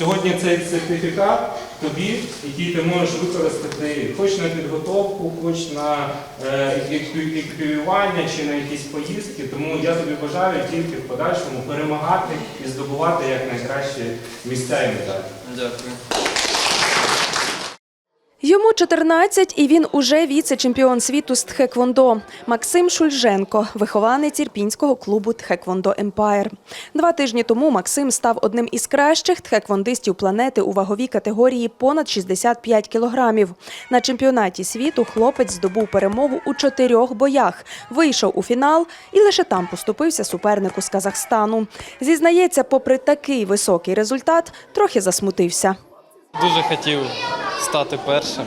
Сьогодні цей сертифікат тобі, який ти можеш використати хоч на підготовку, хоч на е, чи на якісь поїздки. Тому я тобі бажаю тільки в подальшому перемагати і здобувати якнайкращі місця і медалі. Дякую. Йому 14 і він уже віце-чемпіон світу з тхеквондо. Максим Шульженко, вихованець ірпінського клубу Тхеквондо Емпайр. Два тижні тому Максим став одним із кращих тхеквондистів планети у ваговій категорії понад 65 кілограмів. На чемпіонаті світу хлопець здобув перемогу у чотирьох боях, вийшов у фінал і лише там поступився супернику з Казахстану. Зізнається, попри такий високий результат, трохи засмутився. Дуже хотів стати першим.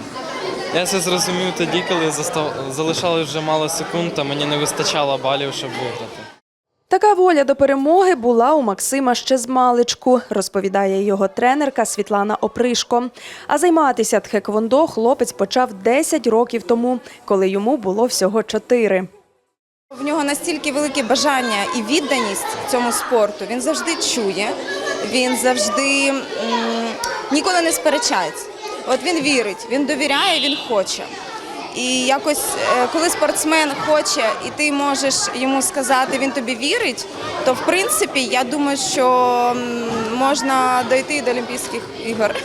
Я це зрозумів тоді, коли застав... залишалось вже мало секунд, а мені не вистачало балів, щоб виграти. Така воля до перемоги була у Максима ще з маличку, розповідає його тренерка Світлана Опришко. А займатися тхеквондо хлопець почав 10 років тому, коли йому було всього 4. В нього настільки велике бажання і відданість цьому спорту. Він завжди чує, він завжди м, ніколи не сперечається. От він вірить, він довіряє, він хоче. І якось, е, коли спортсмен хоче, і ти можеш йому сказати, він тобі вірить, то в принципі я думаю, що можна дойти до Олімпійських ігор.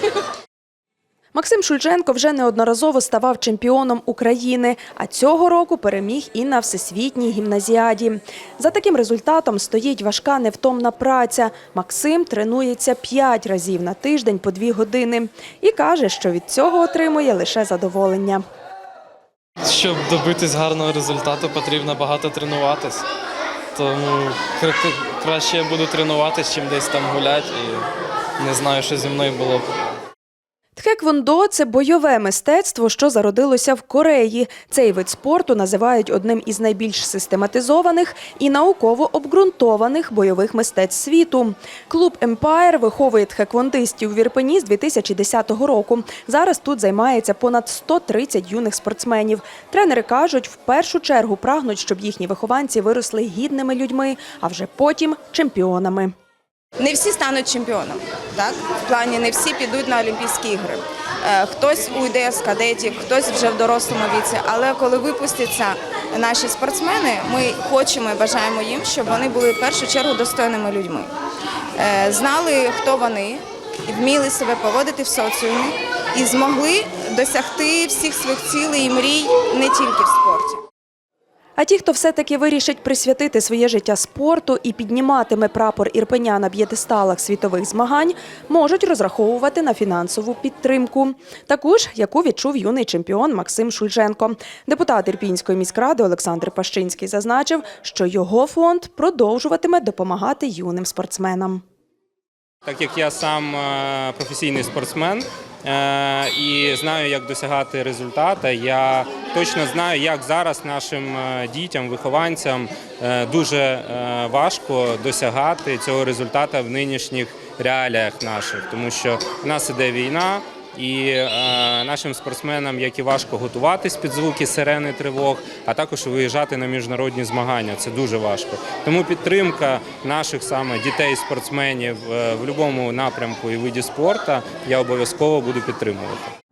Максим Шульченко вже неодноразово ставав чемпіоном України, а цього року переміг і на всесвітній гімназіаді. За таким результатом стоїть важка невтомна праця. Максим тренується 5 разів на тиждень по 2 години і каже, що від цього отримує лише задоволення. Щоб добитись гарного результату, потрібно багато тренуватись. Тому кра- краще я буду тренуватись, чим десь там гуляти, і не знаю, що зі мною було б. Тхеквондо – це бойове мистецтво, що зародилося в Кореї. Цей вид спорту називають одним із найбільш систематизованих і науково обґрунтованих бойових мистецтв світу. Клуб «Емпайр» виховує тхеквондистів в Ірпені з 2010 року. Зараз тут займається понад 130 юних спортсменів. Тренери кажуть, в першу чергу прагнуть, щоб їхні вихованці виросли гідними людьми, а вже потім – чемпіонами. Не всі стануть чемпіоном, так? В плані не всі підуть на Олімпійські ігри. Е, Хтось уйде з кадетів, хтось вже в дорослому віці. Але коли випустяться наші спортсмени, ми хочемо і бажаємо їм, щоб вони були в першу чергу достойними людьми. Е, Знали, хто вони, вміли себе поводити в соціумі і змогли досягти всіх своїх цілей і мрій не тільки в спорті. А ті, хто все-таки вирішить присвятити своє життя спорту і підніматиме прапор Ірпеня на п'єдесталах світових змагань, можуть розраховувати на фінансову підтримку. Таку ж, яку відчув юний чемпіон Максим Шульженко. Депутат Ірпінської міськради Олександр Пащинський зазначив, що його фонд продовжуватиме допомагати юним спортсменам. Так як я сам е, професійний спортсмен е, і знаю, як досягати результату, я точно знаю, як зараз нашим е, дітям, вихованцям дуже важко досягати цього результата в нинішніх реаліях наших, тому що в нас іде війна. І е, нашим спортсменам, як і важко готуватись під звуки сирени тривог, а також виїжджати на міжнародні змагання. Це дуже важко. Тому підтримка наших саме дітей, спортсменів е, в будь-якому напрямку і виді спорту я обов'язково буду підтримувати.